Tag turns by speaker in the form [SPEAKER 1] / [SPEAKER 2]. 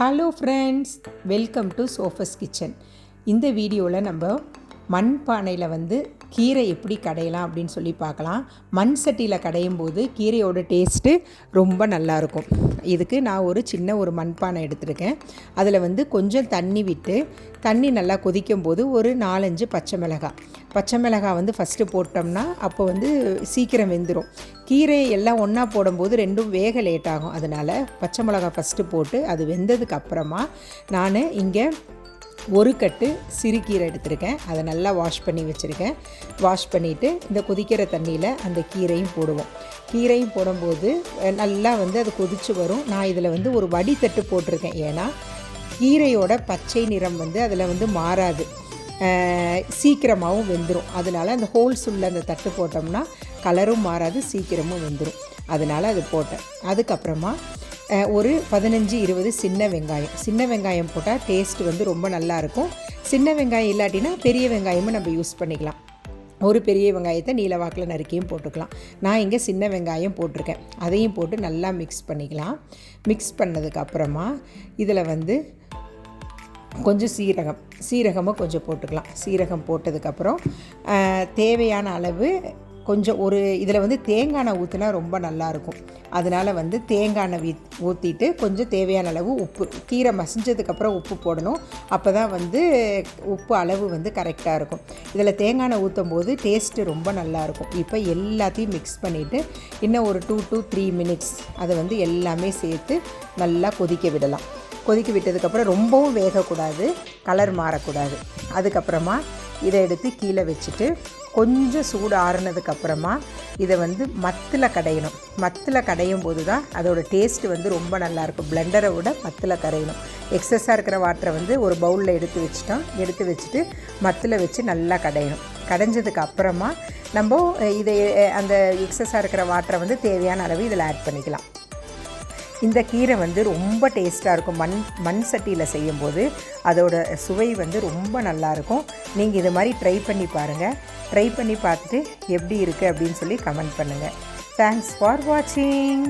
[SPEAKER 1] Hello friends welcome to Sofa's kitchen இந்த வீடியோவில் நம்ம மண் பானையில் வந்து கீரை எப்படி கடையலாம் அப்படின்னு சொல்லி பார்க்கலாம். மண் சட்டியில் கடையும் போது கீரையோட டேஸ்ட்டு ரொம்ப நல்லாயிருக்கும் இதுக்கு நான் ஒரு சின்ன ஒரு மண்பானை எடுத்திருக்கேன். அதில் வந்து கொஞ்சம் தண்ணி விட்டு தண்ணி நல்லா கொதிக்கும் போது ஒரு நாலஞ்சு பச்சை மிளகாய். பச்சை மிளகாய் வந்து ஃபஸ்ட்டு போட்டோம்னா அப்போ வந்து சீக்கிரம் வெந்துடும் கீரை எல்லாம் ஒன்றா போடும்போது ரெண்டும் வேக லேட் ஆகும். அதனால் பச்சை மிளகாய் ஃபஸ்ட்டு போட்டு அது வெந்ததுக்கு அப்புறமா நான் இங்கே ஒரு கட்டு சிறுகீரை எடுத்திருக்கேன். அதை நல்லா வாஷ் பண்ணி வச்சுருக்கேன். வாஷ் பண்ணிவிட்டு இந்த கொதிக்கிற தண்ணியில் அந்த கீரையும் போடுவோம். கீரையும் போடும்போது நல்லா வந்து அது கொதிச்சு வரும். நான் இதில் வந்து ஒரு வடித்தட்டு போட்டிருக்கேன். ஏன்னா கீரையோட பச்சை நிறம் வந்து அதில் வந்து மாறாது. சீக்கிரமாகவும் வெந்துடும் அதனால் அந்த ஹோல்ஸ் உள்ள அந்த தட்டு போட்டோம்னா கலரும் மாறாது சீக்கிரமும் வெந்துடும் அதனால் அது போட்டேன். அதுக்கப்புறமா ஒரு பதினஞ்சு இருபது சின்ன வெங்காயம். சின்ன வெங்காயம் போட்டால் டேஸ்ட் வந்து ரொம்ப நல்லாயிருக்கும் சின்ன வெங்காயம் இல்லாட்டினா பெரிய வெங்காயமும் நம்ம யூஸ் பண்ணிக்கலாம். ஒரு பெரிய வெங்காயத்தை நீலவாக்கில் நறுக்கியும் போட்டுக்கலாம். நான் இங்கே சின்ன வெங்காயம் போட்டிருக்கேன். அதையும் போட்டு நல்லா மிக்ஸ் பண்ணிக்கலாம். மிக்ஸ் பண்ணதுக்கப்புறமா இதில் வந்து கொஞ்சம் சீரகம். சீரகமும் கொஞ்சம் போட்டுக்கலாம். சீரகம் போட்டதுக்கப்புறம் தேவையான அளவு கொஞ்சம் ஒரு இதில் வந்து தேங்காய் எண்ணெய் ஊற்றினா ரொம்ப நல்லாயிருக்கும் அதனால் வந்து தேங்காய் எண்ணெய் வீ ஊற்றிட்டு கொஞ்சம் தேவையான அளவு உப்பு கீரை மசிஞ்சதுக்கப்புறம் உப்பு போடணும். அப்போ தான் வந்து உப்பு அளவு வந்து கரெக்டாக இருக்கும். இதில் தேங்காய் எண்ணெய் ஊற்றும் போது டேஸ்ட்டு ரொம்ப நல்லாயிருக்கும் இப்போ எல்லாத்தையும் மிக்ஸ் பண்ணிவிட்டு இன்னும் ஒரு டூ டூ த்ரீ மினிட்ஸ் அதை வந்து எல்லாமே சேர்த்து நல்லா கொதிக்க விடலாம். கொதிக்க விட்டதுக்கப்புறம் ரொம்பவும் வேகக்கூடாது கலர் மாறக்கூடாது. அதுக்கப்புறமா இதை எடுத்து கீழே வச்சுட்டு கொஞ்சம் சூடு ஆறுனதுக்கப்புறமா இதை வந்து மத்தில் கடையணும். மத்தில் கடையும் போது தான் அதோட டேஸ்ட் வந்து ரொம்ப நல்லாயிருக்கும் பிளெண்டரை விட மத்தில் கரையணும். எக்ஸஸாக இருக்கிற வாட்டரை வந்து ஒரு பவுலில் எடுத்து வச்சுட்டோம் எடுத்து வச்சுட்டு மத்தில் வச்சு நல்லா கடையணும். கடைஞ்சதுக்கு அப்புறமா நம்ம இதை அந்த எக்ஸஸாக இருக்கிற வாட்டரை வந்து தேவையான அளவு இதில் ஆட் பண்ணிக்கலாம். இந்த கீரை வந்து ரொம்ப டேஸ்ட்டாக இருக்கும். மண் மண் சட்டியில் செய்யும்போது அதோட சுவை வந்து ரொம்ப நல்லாயிருக்கும் நீங்கள் இது மாதிரி ட்ரை பண்ணி பாருங்கள் ட்ரை பண்ணி பார்த்துட்டு எப்படி இருக்குது அப்படின்னு சொல்லி கமெண்ட் பண்ணுங்கள் தேங்க்ஸ் ஃபார் வாட்சிங்